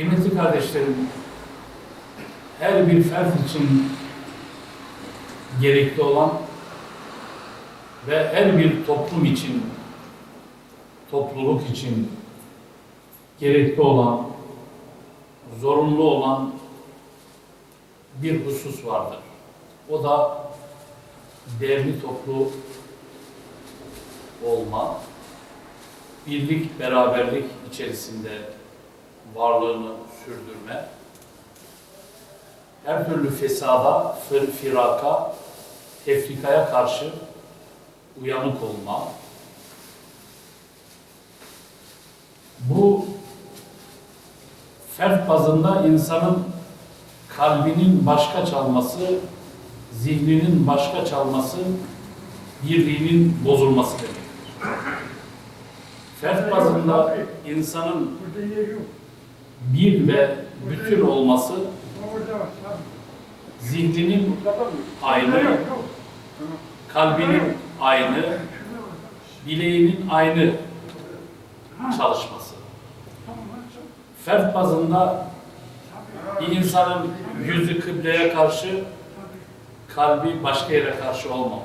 Kıymetli kardeşlerim, her bir fert için gerekli olan ve her bir toplum için, topluluk için gerekli olan, zorunlu olan bir husus vardır. O da derli toplu olma, birlik, beraberlik içerisinde varlığını sürdürme, her türlü fesada, fır, firaka, tefrikaya karşı uyanık olma. Bu fert bazında insanın kalbinin başka çalması, zihninin başka çalması, birliğinin bozulması demektir. Fert bazında insanın. Bir ve bütün olması zihninin? Aynı. Kalbinin aynı, bileğinin aynı çalışması. Fert bazında bir insanın yüzü kıbleye karşı, kalbi başka yere karşı olmamalı.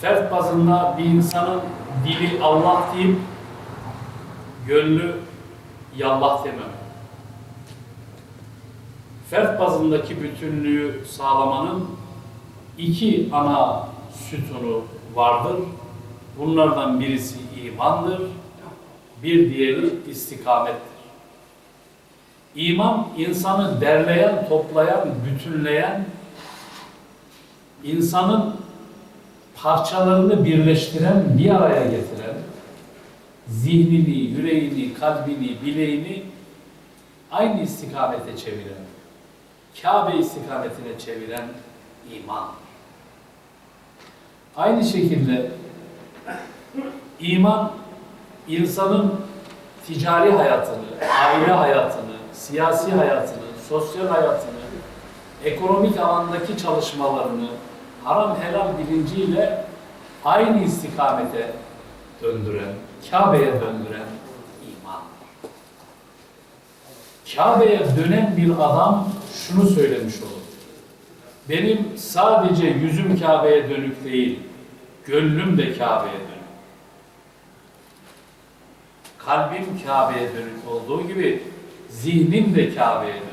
Fert bazında bir insanın dili Allah deyip gönlü yallah dememeli. Fert bazındaki bütünlüğü sağlamanın iki ana sütunu vardır. Bunlardan birisi imandır, bir diğeri istikamettir. İman insanı derleyen, toplayan, bütünleyen, insanın parçalarını birleştiren, bir araya getiren, zihnini, yüreğini, kalbini, bileğini aynı istikamete çeviren, Kabe istikametine çeviren iman. Aynı şekilde iman insanın ticari hayatını, aile hayatını, siyasi hayatını, sosyal hayatını, ekonomik alandaki çalışmalarını haram helal bilinciyle aynı istikamete döndüren, Kabe'ye döndüren iman. Kabe'ye dönen bir adam şunu söylemiş olur. Benim sadece yüzüm Kabe'ye dönük değil, gönlüm de Kabe'ye dönük. Kalbim Kabe'ye dönük olduğu gibi zihnim de Kabe'ye dönük.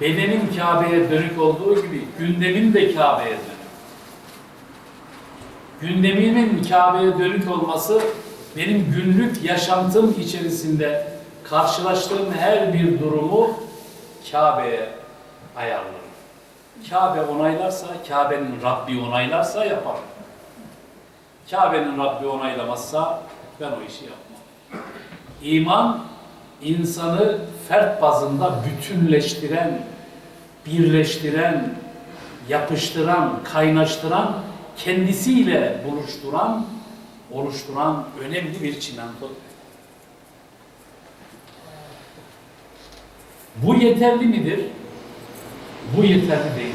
Bedenim Kabe'ye dönük olduğu gibi gündemim de Kabe'ye dönük. Gündemimin Kabe'ye dönük olması benim günlük yaşantım içerisinde karşılaştığım her bir durumu Kabe'ye ayarlarım. Kabe onaylarsa, Kabe'nin Rabbi onaylarsa yaparım. Kabe'nin Rabbi onaylamazsa ben o işi yapmam. İman insanı fert bazında bütünleştiren, birleştiren, yapıştıran, kaynaştıran, kendisiyle buluşturan, oluşturan önemli bir çimento. Bu yeterli midir? Bu yeterli değil.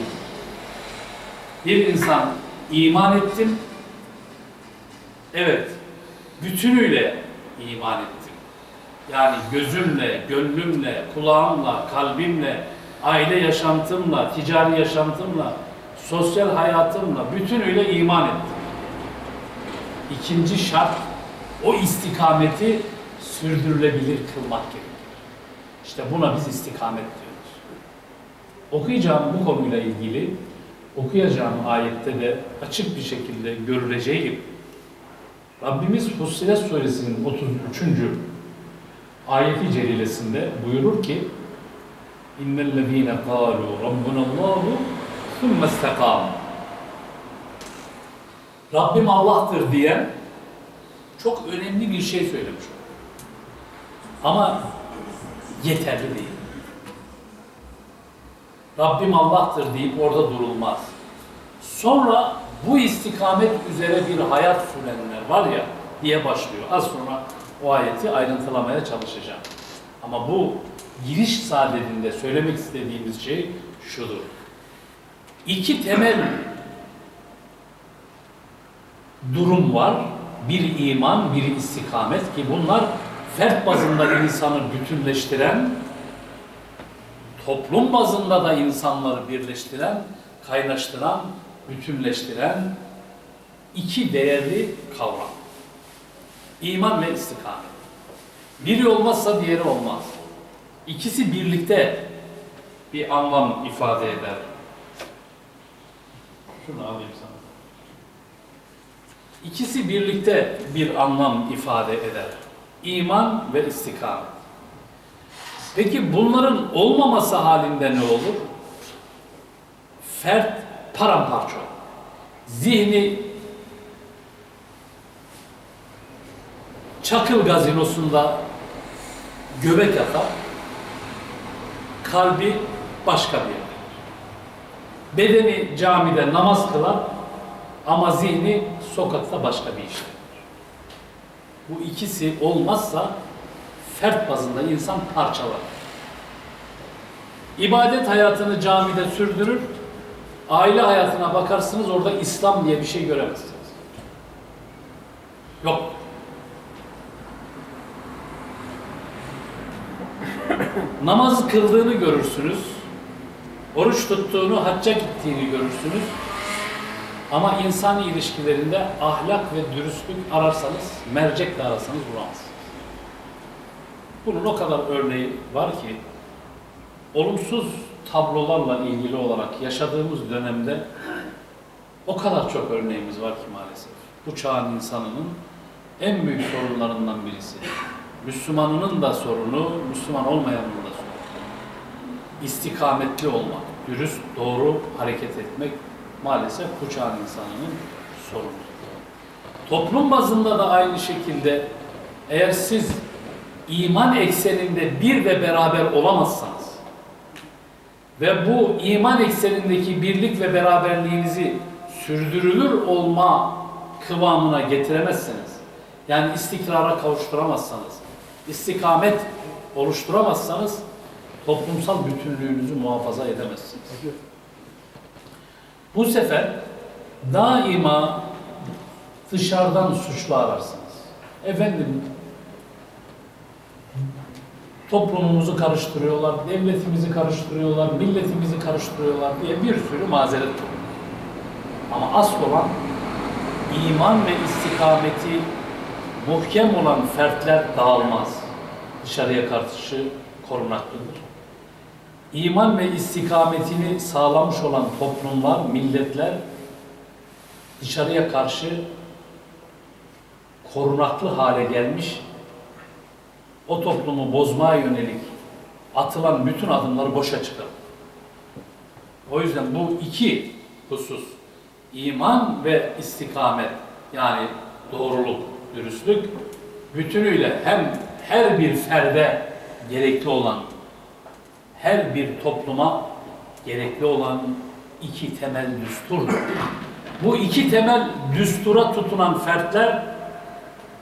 Bir insan iman ettim, evet, bütünüyle iman ettim. Yani gözümle, gönlümle, kulağımla, kalbimle, aile yaşantımla, ticari yaşantımla, sosyal hayatımla bütünüyle iman ettim. İkinci şart o istikameti sürdürülebilir kılmak gerekir. İşte buna biz istikamet diyoruz. Okuyacağım bu konuyla ilgili okuyacağım ayette de açık bir şekilde görüleceği Rabbimiz Fussilet suresinin 33. ayeti celilesinde buyurur ki İnnellezîne kâlû Rabbunallâhu thumme istekâmû Rabbim Allah'tır diyen çok önemli bir şey söylemiş. Ama yeterli değil. Rabbim Allah'tır deyip orada durulmaz. Sonra bu istikamet üzere bir hayat sürenler var ya diye başlıyor. Az sonra o ayeti ayrıntılamaya çalışacağım. Ama bu giriş sadedinde söylemek istediğimiz şey şudur. İki temel durum var. bir iman, bir istikamet ki bunlar fert bazında insanı bütünleştiren, toplum bazında da insanları birleştiren, kaynaştıran, bütünleştiren iki değerli kavram. İman ve istikamet. Biri olmazsa diğeri olmaz. İkisi birlikte bir anlam ifade eder. Şunu alayım sana. İkisi birlikte bir anlam ifade eder. İman ve istikamet. Peki bunların olmaması halinde ne olur? Fert paramparça olur. Zihni Çakıl gazinosunda göbek atar, kalbi başka bir yerde. Bedeni camide namaz kılar ama zihni sokakta başka bir işte. Bu ikisi olmazsa fert bazında insan parçalar. İbadet hayatını camide sürdürür, aile hayatına bakarsınız orada İslam diye bir şey göremezsiniz. Yok. Namaz kıldığını görürsünüz. Oruç tuttuğunu, hacca gittiğini görürsünüz. Ama insani ilişkilerinde ahlak ve dürüstlük ararsanız, mercekle arasanız bulamazsınız. Bunun o kadar örneği var ki, olumsuz tablolarla ilgili olarak yaşadığımız dönemde o kadar çok örneğimiz var ki maalesef. Bu çağın insanının en büyük sorunlarından birisi. Müslümanının da sorunu, Müslüman olmayanın da. İstikametli olmak, dürüst, doğru hareket etmek maalesef bu insanının sorunu. Toplum bazında da aynı şekilde eğer siz iman ekseninde bir ve beraber olamazsanız ve bu iman eksenindeki birlik ve beraberliğinizi sürdürülür olma kıvamına getiremezseniz, yani istikrara kavuşturamazsanız, istikamet oluşturamazsanız toplumsal bütünlüğünüzü muhafaza edemezsiniz. Bu sefer daima dışarıdan suçlu ararsınız. Efendim toplumumuzu karıştırıyorlar, devletimizi karıştırıyorlar, milletimizi karıştırıyorlar diye bir sürü mazeret olur. Ama asıl olan iman ve istikameti muhkem olan fertler dağılmaz. Dışarıya karşı korunaklıdır. İman ve istikametini sağlamış olan toplumlar, milletler dışarıya karşı korunaklı hale gelmiş, o toplumu bozmaya yönelik atılan bütün adımları boşa çıkar. O yüzden bu iki husus, iman ve istikamet, yani doğruluk, dürüstlük, bütünüyle hem her bir ferde gerekli olan, her bir topluma gerekli olan iki temel düsturdur. Bu iki temel düstura tutunan fertler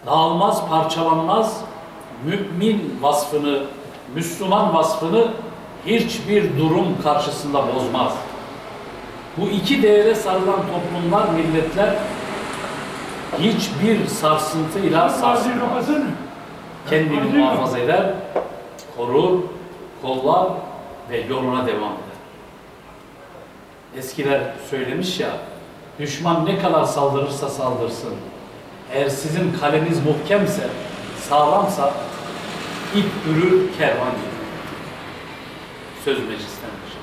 dağılmaz, parçalanmaz, mümin vasfını, Müslüman vasfını hiçbir durum karşısında bozmaz. Bu iki değere sarılan toplumlar, milletler hiçbir sarsıntıyla sarsılmaz. Kendini muhafaza eder, korur, kollar ve yoluna devam eder. Eskiler söylemiş ya, düşman ne kadar saldırırsa saldırsın, eğer sizin kaleniz muhkemse, sağlamsa, ip ürür, kervan gider. Söz meclistendir.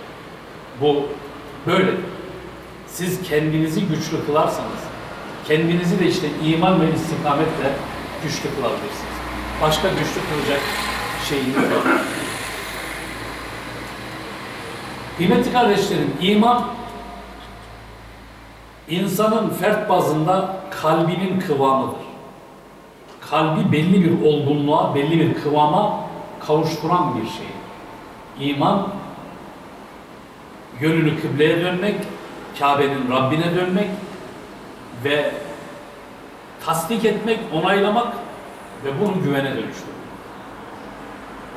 Bu böyle. Siz kendinizi güçlü kılarsanız, kendinizi de işte iman ve istikametle güçlü kılabilirsiniz. Başka güçlü kılacak şeyiniz yok. Kıymetli kardeşlerim, iman insanın fert bazında kalbinin kıvamıdır. Kalbi belli bir olgunluğa, belli bir kıvama kavuşturan bir şey. İman, yönünü kıbleye dönmek, Kabe'nin Rabbine dönmek ve tasdik etmek, onaylamak ve bunu güvene dönüştürmek.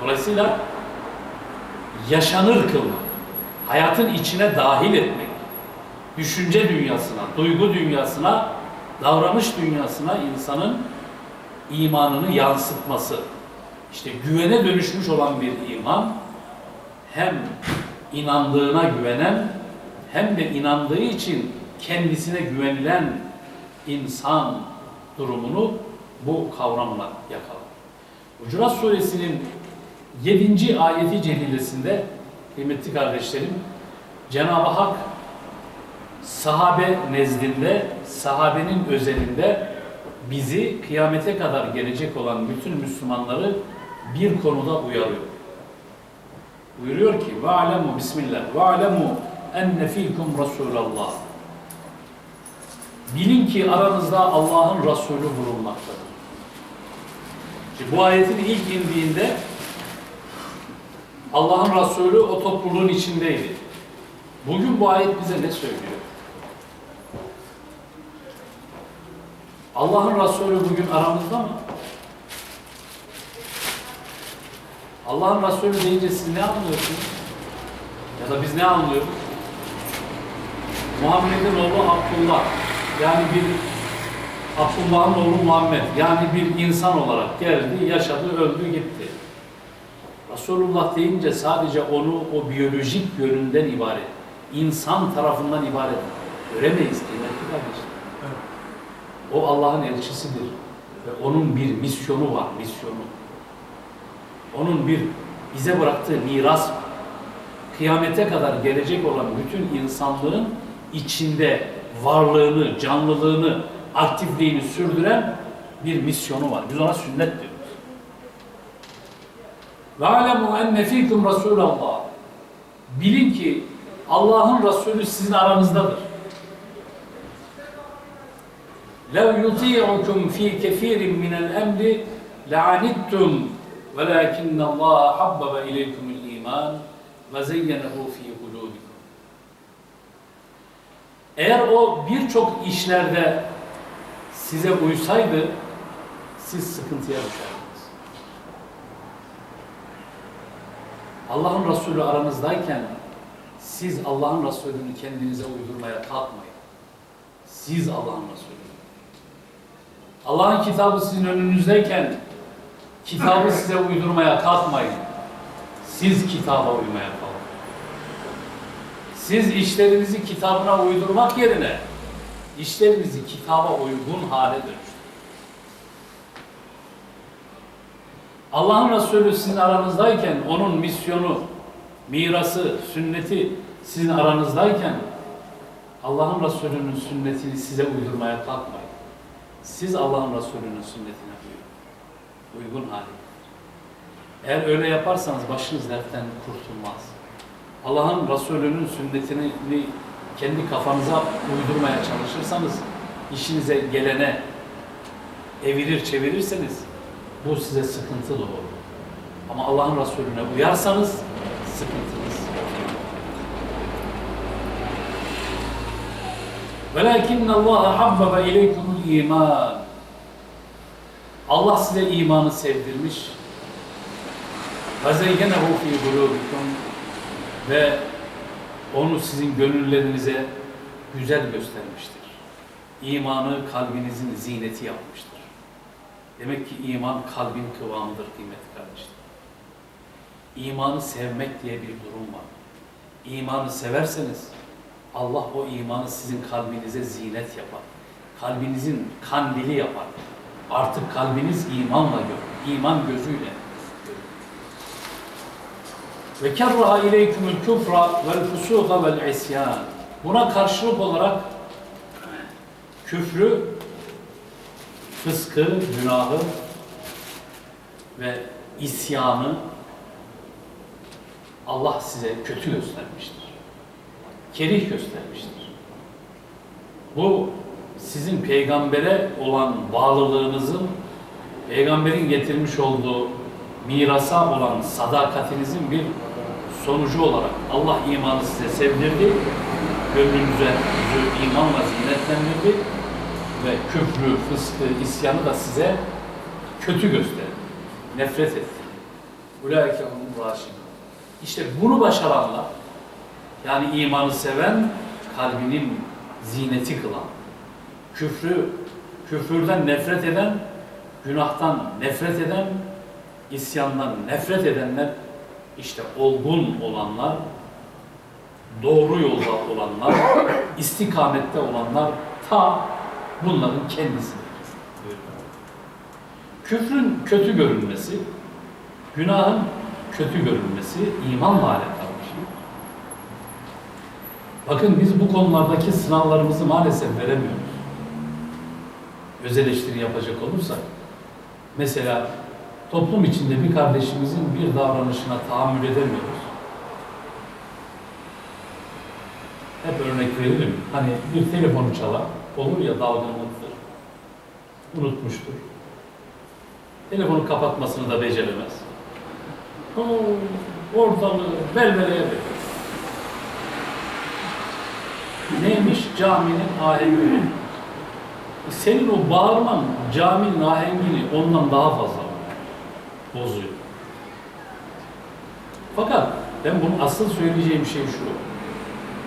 Dolayısıyla yaşanır kılmak, hayatın içine dahil etmek, düşünce dünyasına, duygu dünyasına davranış dünyasına insanın imanını yansıtması. İşte güvene dönüşmüş olan bir iman hem inandığına güvenen hem de inandığı için kendisine güvenilen insan durumunu bu kavramla yakalar. Hucurat suresinin 7. ayeti celilesinde kıymetli kardeşlerim Cenab-ı Hak sahabe nezdinde, sahabenin özelinde bizi kıyamete kadar gelecek olan bütün Müslümanları bir konuda uyarıyor. Buyuruyor ki alemu bismillah ve alemu enne fikum Resulallah. Bilin ki aranızda Allah'ın Resulü bulunmaktadır. Şimdi bu ayetin ilk indiğinde Allah'ın Resulü o topluluğun içindeydi. Bugün bu ayet bize ne söylüyor? Allah'ın Resulü bugün aramızda mı? Allah'ın Resulü deyince siz ne anlıyorsunuz? Ya da biz ne anlıyoruz? Muhammed'in oğlu Abdullah. Yani bir Abdullah'ın oğlu Muhammed. Yani bir insan olarak geldi, yaşadı, öldü, gitti. Resulullah deyince sadece onu o biyolojik yönünden ibaret, insan tarafından ibaret göremeyiz kıymetli kardeşler. O Allah'ın elçisidir. Ve onun bir misyonu var, misyonu. Onun bir bize bıraktığı miras var. Kıyamete kadar gelecek olan bütün insanlığın içinde varlığını, canlılığını, aktifliğini sürdüren bir misyonu var. Biz ona sünnet diyoruz. Ve alemu enne fikum Resulallah. Bilin ki Allah'ın Resulü sizin aranızdadır. لَوْ يُطِيعُكُمْ ف۪ي كَثِيرٍ مِنَ الْاَمْرِ لَعَنِتُّمْ وَلَاكِنَّ اللّٰهَ حَبَّبَ اِلَيْكُمُ الْا۪يمَانِ وَزَيَّنَهُ ف۪ي قُلُوبِكُمْ Eğer o birçok işlerde size uysaydı, siz sıkıntıya düşerdiniz. Allah'ın Resulü aranızdayken siz Allah'ın Resulü'nü kendinize uydurmaya kalkmayın. Siz Allah'ın Resulü. Allah'ın kitabı sizin önünüzdeyken kitabı size uydurmaya kalkmayın. Siz kitaba uymaya kalkın. Siz işlerinizi kitabına uydurmak yerine işlerinizi kitaba uygun hale dönüştürün. Allah'ın Resulü sizin aranızdayken onun misyonu, mirası, sünneti sizin aranızdayken Allah'ın Resulü'nün sünnetini size uydurmaya kalkmayın. Siz Allah'ın Resulü'nün sünnetine uyun. Uygun hale. Eğer öyle yaparsanız başınız dertten kurtulmaz. Allah'ın Resulü'nün sünnetini kendi kafanıza uydurmaya çalışırsanız, işinize gelene evirir çevirirseniz bu size sıkıntı doğurur. Ama Allah'ın Resulüne uyarsanız sıkıntınız. وَلَكِنَّ اللّٰهَ حَبَّبَ اِلَيْكُمُ الْا۪يمَانِ Allah size imanı sevdirmiş. وَزَيَّنَهُ ف۪ي قُلُوبِكُمْ Ve onu sizin gönüllerinize güzel göstermiştir. İmanı kalbinizin zineti yapmıştır. Demek ki iman kalbin kıvamıdır kıymetli kardeşler. İmanı sevmek diye bir durum var. İmanı severseniz Allah o imanı sizin kalbinize zinet yapar. Kalbinizin kandili yapar. Artık kalbiniz imanla görür. İman gözüyle. Ve kerraha ileykümül küfra vel fusuqa vel isyan. Buna karşılık olarak küfrü, fıskı, günahı ve isyanı Allah size kötü göstermiştir. Kerih göstermiştir. Bu sizin peygambere olan bağlılığınızın, peygamberin getirmiş olduğu mirasa olan sadakatinizin bir sonucu olarak Allah imanı size sevdirdi, gönlünüze imanla zinetlendirdi ve küfrü, fıskı, isyanı da size kötü gösterdi, nefret etti. Ulaike raşidun. İşte bunu başaranlar, yani imanı seven, kalbinin zineti kılan, küfrü küfürden nefret eden, günahtan nefret eden, isyandan nefret edenler, işte olgun olanlar, doğru yolda olanlar, istikamette olanlar ta bunların kendisidir. Küfrün kötü görünmesi, günahın kötü görünmesi imanla alakalı bir şey. Bakın biz bu konulardaki sınavlarımızı maalesef veremiyoruz. Öz eleştiri yapacak olursak, mesela toplum içinde bir kardeşimizin bir davranışına tahammül edemiyoruz. Hep örnek veririm. Hani bir telefonu çalar, olur ya dalgınlıktır, unutmuştur. Telefonu kapatmasını da beceremez. Oo, ortalığı belveleye verir. Neymiş? Caminin ahengi. Senin o bağırman caminin ahengini ondan daha fazla bozuyor. Fakat ben bunun asıl söyleyeceğim şey şu.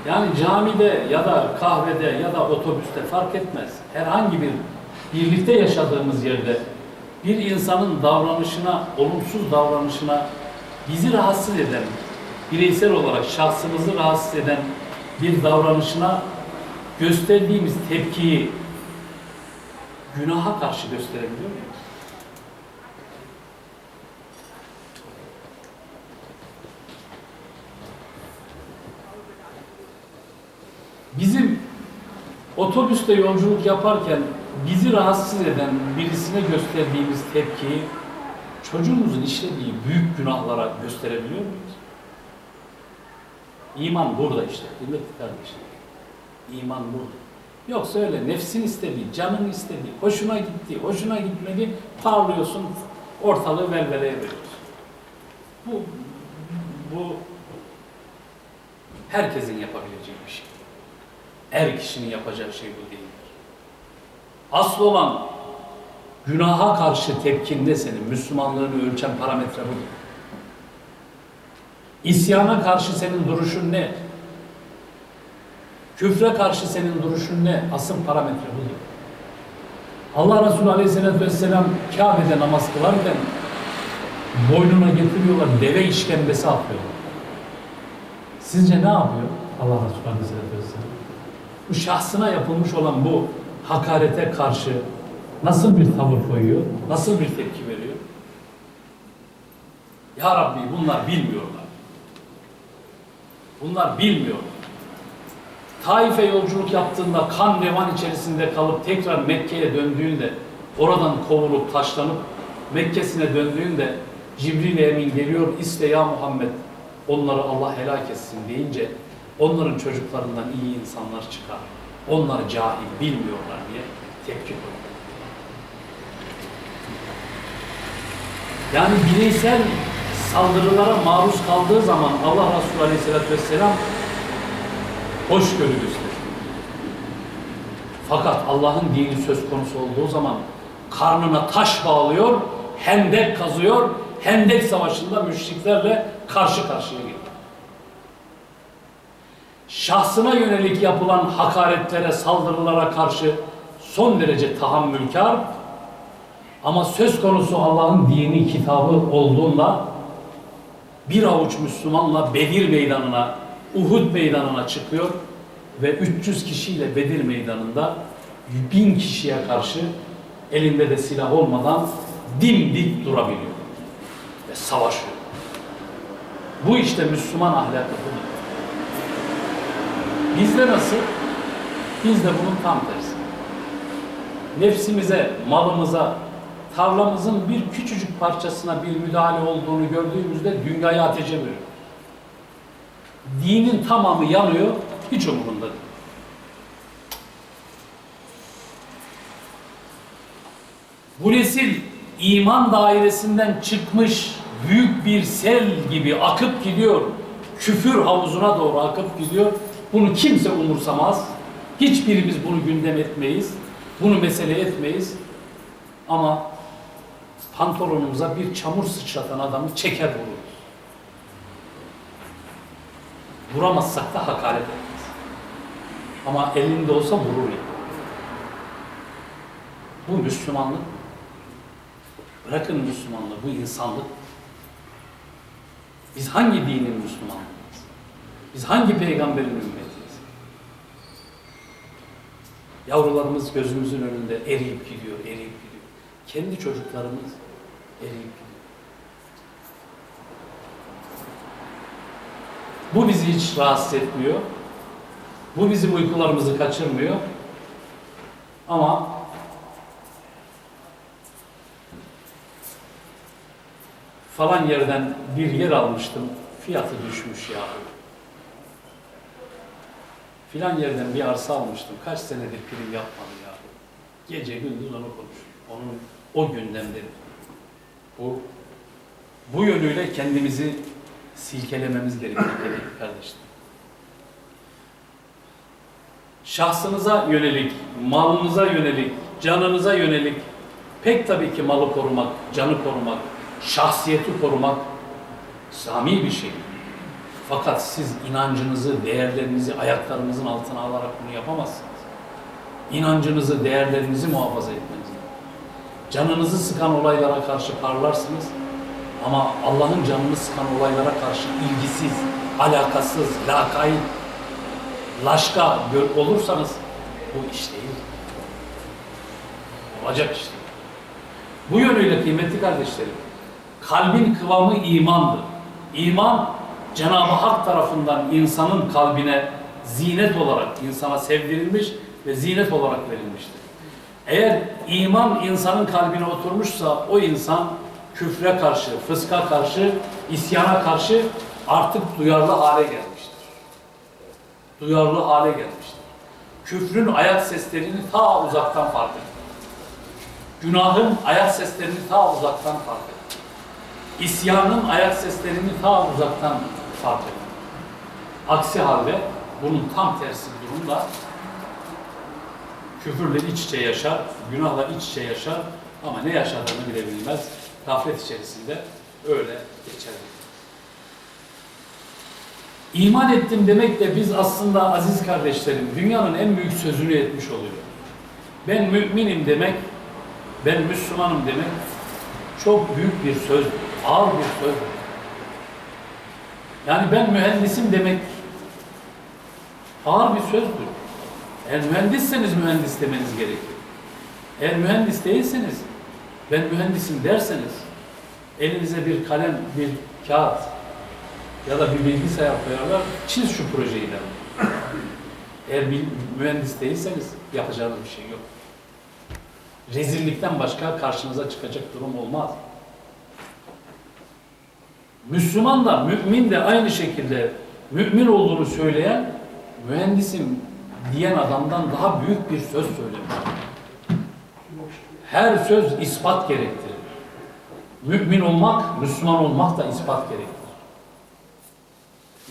Yani camide ya da kahvede ya da otobüste fark etmez. Herhangi bir birlikte yaşadığımız yerde bir insanın davranışına, olumsuz davranışına bizi rahatsız eden, bireysel olarak şahsımızı rahatsız eden bir davranışına gösterdiğimiz tepkiyi günaha karşı gösterebiliyor muyuz? Bizim otobüste yolculuk yaparken bizi rahatsız eden birisine gösterdiğimiz tepkiyi çocuğumuzun işlediği büyük günahlara gösterebiliyor muyuz? İman burada işte, kıymetli kardeşler. İman burada. Yoksa öyle nefsin istediği, canın istediği, hoşuna gitti, hoşuna gitmedi, parlıyorsun, ortalığı velveleye veriyorsun. Bu, bu herkesin yapabileceği bir şey. Her kişinin yapacağı şey bu değildir. Asıl olan günaha karşı tepkin ne senin? Müslümanlığını ölçen parametre budur. İsyana karşı senin duruşun ne? Küfre karşı senin duruşun ne? Asıl parametre budur. Allah Resulü Aleyhisselatü Vesselam Kabe'de namaz kılarken boynuna getiriyorlar, deve işkembesi atıyorlar. Sizce ne yapıyor Allah Resulü Aleyhisselatü Vesselam? Bu şahsına yapılmış olan bu hakarete karşı nasıl bir tavır koyuyor? Nasıl bir tepki veriyor? Ya Rabbi bunlar bilmiyorlar. Bunlar bilmiyorlar. Taif'e yolculuk yaptığında kan revan içerisinde kalıp tekrar Mekke'ye döndüğünde oradan kovulup taşlanıp Mekke'sine döndüğünde Cibril Emin geliyor iste ya Muhammed onları Allah helak etsin deyince onların çocuklarından iyi insanlar çıkar. Onlar cahil bilmiyorlar diye tepki koyuyor. Yani bireysel saldırılara maruz kaldığı zaman Allah Resulü Aleyhisselatü Vesselam hoşgörü gösterir. Fakat Allah'ın dini söz konusu olduğu zaman karnına taş bağlıyor, hendek kazıyor, hendek savaşında müşriklerle karşı karşıya geliyor. Şahsına yönelik yapılan hakaretlere, saldırılara karşı son derece tahammülkar ama söz konusu Allah'ın dini kitabı olduğunda bir avuç Müslümanla Bedir meydanına, Uhud meydanına çıkıyor ve 300 kişiyle Bedir meydanında bin kişiye karşı elinde de silah olmadan dimdik durabiliyor ve savaşıyor. Bu işte Müslüman ahlakı budur. Bizde nasıl? Bizde bunun tam tersi. Nefsimize, malımıza, tarlamızın bir küçücük parçasına bir müdahale olduğunu gördüğümüzde dünyayı ateşe veriyor. Dinin tamamı yanıyor, hiç umurunda değil. Bu nesil iman dairesinden çıkmış büyük bir sel gibi akıp gidiyor. Küfür havuzuna doğru akıp gidiyor. Bunu kimse umursamaz. Hiçbirimiz bunu gündem etmeyiz. Bunu mesele etmeyiz. Ama pantolonumuza bir çamur sıçratan adamı çeker vururuz. Vuramazsak da hakaret etmez. Ama elinde olsa vurur yani. Bu Müslümanlık. Bırakın Müslümanlığı, bu insanlık. Biz hangi dinin Müslümanlığıyız? Biz hangi peygamberin ümmetiyiz? Yavrularımız gözümüzün önünde eriyip gidiyor, eriyip gidiyor. Kendi çocuklarımız eriyip gidiyor. Bu bizi hiç rahatsız etmiyor. Bu bizim uykularımızı kaçırmıyor. Ama falan yerden bir yer almıştım. Fiyatı düşmüş ya. Filan yerden bir arsa almıştım. Kaç senedir prim yapmadı ya. Gece gündüz onu konuşuyor. Onun o gündemde. Bu bu yönüyle kendimizi silkelememiz gerekiyor tabii kardeşler. Şahsınıza yönelik, malınıza yönelik, canınıza yönelik pek tabii ki malı korumak, canı korumak, şahsiyeti korumak İslami bir şey. Fakat siz inancınızı, değerlerinizi ayaklarınızın altına alarak bunu yapamazsınız. İnancınızı, değerlerinizi muhafaza etmeniz. Canınızı sıkan olaylara karşı parlarsınız ama Allah'ın canını sıkan olaylara karşı ilgisiz, alakasız, lakayt, laşka olursanız bu iş değil. Olacak iş değil. Bu yönüyle kıymetli kardeşlerim, kalbin kıvamı imandır. İman, Cenab-ı Hak tarafından insanın kalbine zinet olarak insana sevdirilmiş ve zinet olarak verilmiştir. Eğer iman insanın kalbine oturmuşsa o insan küfre karşı, fıska karşı, isyana karşı artık duyarlı hale gelmiştir. Duyarlı hale gelmiştir. Küfrün ayak seslerini ta uzaktan fark eder. Günahın ayak seslerini ta uzaktan fark eder. İsyanın ayak seslerini ta uzaktan fark eder. Aksi halde bunun tam tersi durumda küfürle iç içe yaşar, günahla iç içe yaşar ama ne yaşadığını bile bilmez. Gaflet içerisinde öyle geçer. İman ettim demek de biz aslında aziz kardeşlerim dünyanın en büyük sözünü etmiş oluyor. Ben müminim demek, ben Müslümanım demek çok büyük bir söz, ağır bir söz. Yani ben mühendisim demek ağır bir sözdür. Eğer mühendisseniz mühendis demeniz gerekir. Eğer mühendis değilseniz, ben mühendisim derseniz, elinize bir kalem, bir kağıt ya da bir bilgisayar koyarlar, çiz şu projeyi der. Eğer bir mühendis değilseniz yapacağınız bir şey yok. Rezillikten başka karşınıza çıkacak durum olmaz. Müslüman da, mümin de aynı şekilde mümin olduğunu söyleyen, mühendisim diyen adamdan daha büyük bir söz söylemiş. Her söz ispat gerektirir. Mümin olmak, Müslüman olmak da ispat gerektirir.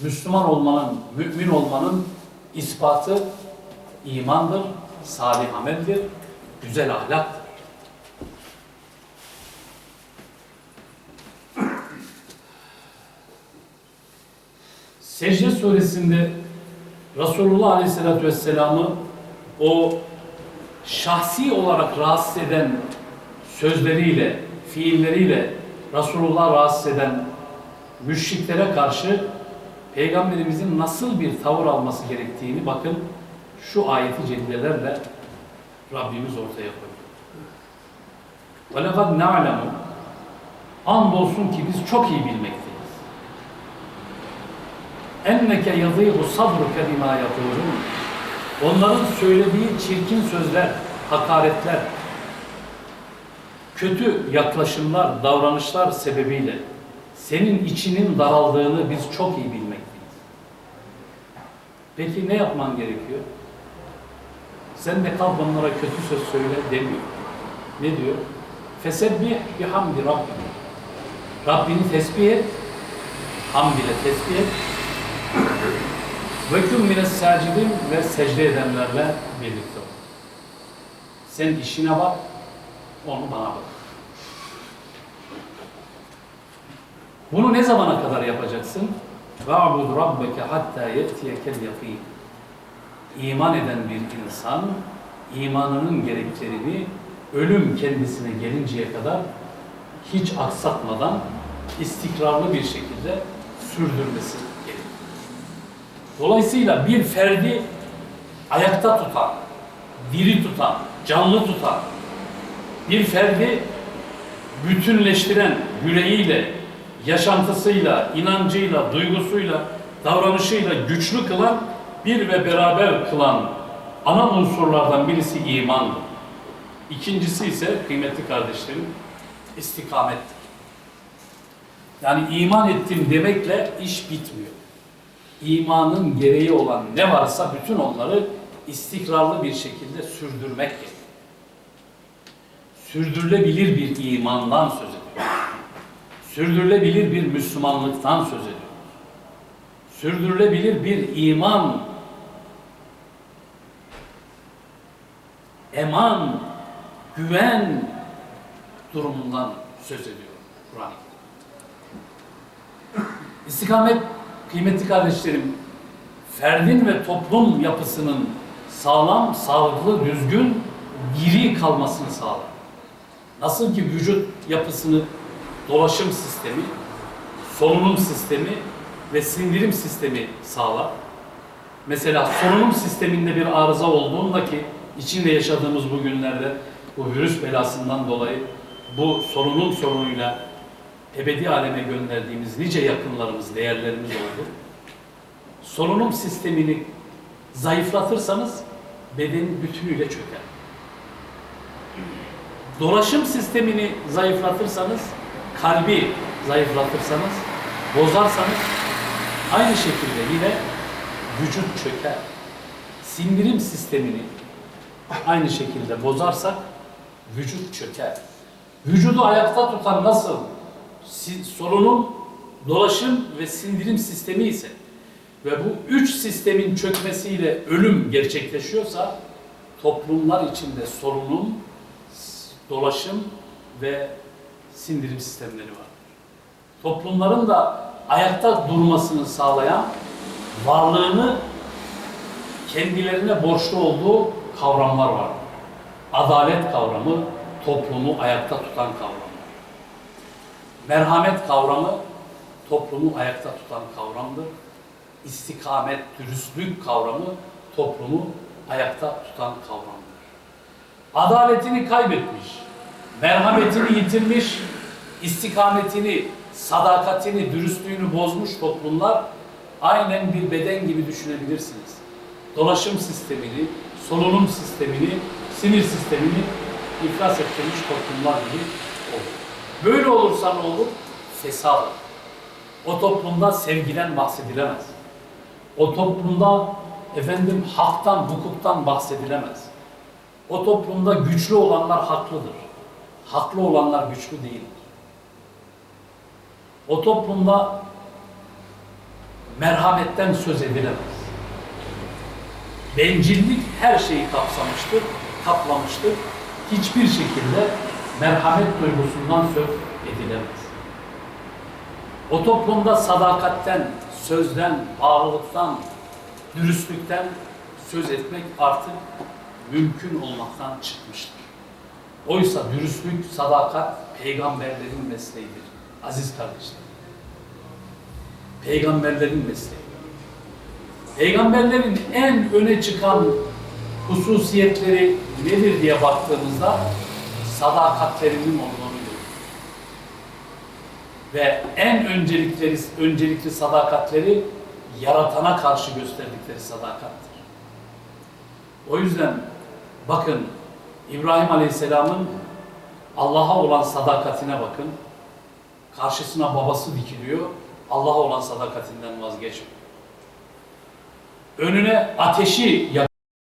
Müslüman olmanın, mümin olmanın ispatı imandır, salih ameldir, güzel ahlaktır. Secde suresinde Resulullah Aleyhisselatü Vesselam'ı o şahsi olarak rahatsız eden sözleriyle, fiilleriyle Resulullah rahatsız eden müşriklere karşı Peygamberimizin nasıl bir tavır alması gerektiğini bakın şu ayeti celilelerle Rabbimiz ortaya koyuyor. وَلَقَدْ نَعْلَمُ Andolsun ki biz çok iyi bilmekteyiz. enneke yadîhu sabruke bimâ yapûlûn. Onların söylediği çirkin sözler, hakaretler, kötü yaklaşımlar, davranışlar sebebiyle senin içinin daraldığını biz çok iyi bilmekteyiz. Peki ne yapman gerekiyor? Sen de kalk onlara kötü söz söyle demiyor. Ne diyor? Fesebbih bihamdi rabbim. Rabbini tesbih et, hamd ile tesbih et, ve kün mines ve secde edenlerle birlikte ol. Sen işine bak, onu bana bak. Bunu ne zamana kadar yapacaksın? Ve'bud rabbeke hatta yetiyekel yakin. İman eden bir insan, imanının gereklerini ölüm kendisine gelinceye kadar hiç aksatmadan istikrarlı bir şekilde sürdürmesi Dolayısıyla bir ferdi ayakta tutan, diri tutan, canlı tutan, bir ferdi bütünleştiren yüreğiyle, yaşantısıyla, inancıyla, duygusuyla, davranışıyla güçlü kılan, bir ve beraber kılan ana unsurlardan birisi imandır. İkincisi ise kıymetli kardeşlerim istikamettir. Yani iman ettim demekle iş bitmiyor. İmanın gereği olan ne varsa bütün onları istikrarlı bir şekilde sürdürmek. Sürdürülebilir bir imandan söz ediyoruz. Sürdürülebilir bir Müslümanlıktan söz ediyoruz. Sürdürülebilir bir iman, eman, güven durumundan söz ediyor Kur'an. İstikamet kıymetli kardeşlerim, ferdin ve toplum yapısının sağlam, sağlıklı, düzgün, diri kalmasını sağlar. Nasıl ki vücut yapısını dolaşım sistemi, solunum sistemi ve sindirim sistemi sağlar. Mesela solunum sisteminde bir arıza olduğunda ki içinde yaşadığımız bu günlerde bu virüs belasından dolayı bu solunum sorunuyla ebedi aleme gönderdiğimiz nice yakınlarımız, değerlerimiz oldu. Solunum sistemini zayıflatırsanız bedenin bütünüyle çöker. Dolaşım sistemini zayıflatırsanız, kalbi zayıflatırsanız, bozarsanız aynı şekilde yine vücut çöker. Sindirim sistemini aynı şekilde bozarsak vücut çöker. Vücudu ayakta tutan nasıl solunum, dolaşım ve sindirim sistemi ise ve bu üç sistemin çökmesiyle ölüm gerçekleşiyorsa toplumlar içinde solunum, dolaşım ve sindirim sistemleri var. Toplumların da ayakta durmasını sağlayan varlığını kendilerine borçlu olduğu kavramlar var. Adalet kavramı toplumu ayakta tutan kavramı. Merhamet kavramı toplumu ayakta tutan kavramdır. İstikamet, dürüstlük kavramı toplumu ayakta tutan kavramdır. Adaletini kaybetmiş, merhametini yitirmiş, istikametini, sadakatini, dürüstlüğünü bozmuş toplumlar aynen bir beden gibi düşünebilirsiniz. Dolaşım sistemini, solunum sistemini, sinir sistemini iflas ettirmiş toplumlar gibi. Böyle olursa ne olur? Fesat. O toplumda sevgiden bahsedilemez. O toplumda efendim haktan, hukuktan bahsedilemez. O toplumda güçlü olanlar haklıdır. Haklı olanlar güçlü değildir. O toplumda merhametten söz edilemez. Bencillik her şeyi kapsamıştır, kaplamıştır. Hiçbir şekilde merhamet duygusundan söz edilemez. O toplumda sadakatten, sözden, bağlılıktan, dürüstlükten söz etmek artık mümkün olmaktan çıkmıştır. Oysa dürüstlük, sadakat peygamberlerin mesleğidir. Aziz kardeşlerim. Peygamberlerin mesleği. Peygamberlerin en öne çıkan hususiyetleri nedir diye baktığımızda sadakatlerinin olduğunu. Ve en öncelikleri, öncelikli sadakatleri yaratana karşı gösterdikleri sadakattır. O yüzden bakın İbrahim Aleyhisselam'ın Allah'a olan sadakatine bakın. Karşısına babası dikiliyor. Allah'a olan sadakatinden vazgeçmiyor. Önüne ateşi yak